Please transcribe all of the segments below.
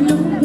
Deus.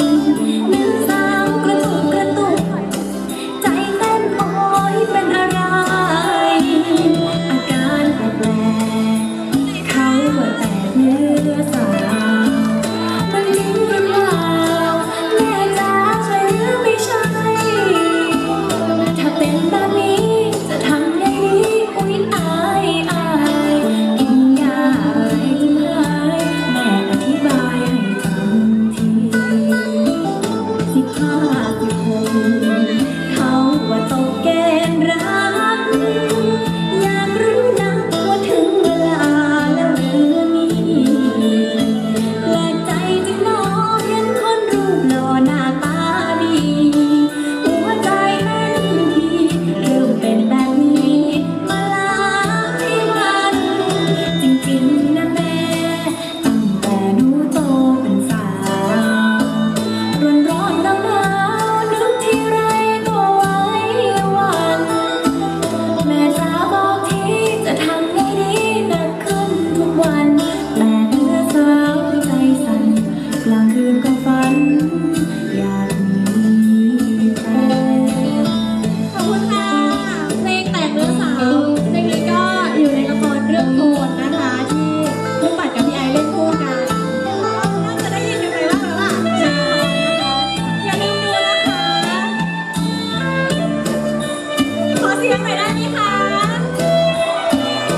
สีงหน่ได้ไหมคะ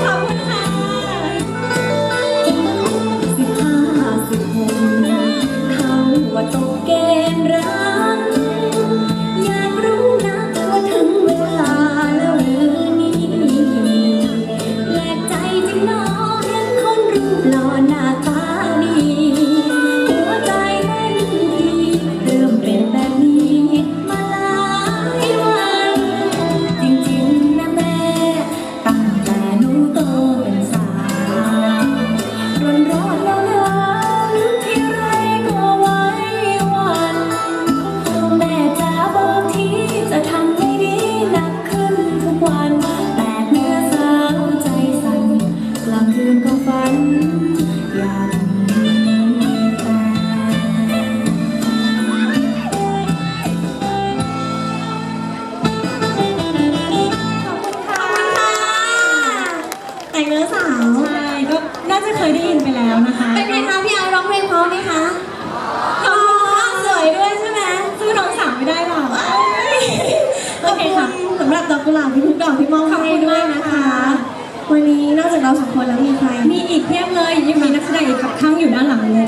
ขอบคุณค่ะสิบห้าสิบหกเขว่าตกเกณรักอยากรู้นะว่าถึงเวลาแล้วหรือนี่แปลกใจจริงเนา เคยได้ยินไปแล้วนะคะเป็นไงคะพี่ไอร้องเพลงพร้อมไหมคะพร้อมากสวยด้วยใช่ไหมสู้น้องสาวไม่ได้หรอกโอเคค่ะสำหรับดอกกุหลาบที่ทุกดอกที่มอบให้ด้วยนะคะ วันนี้นอกจากเราสองคนแล้วมีใคร มีอีกเพียบเลยยังมีนักแสดงอีกกับข้างอยู่ด้านหลังเลย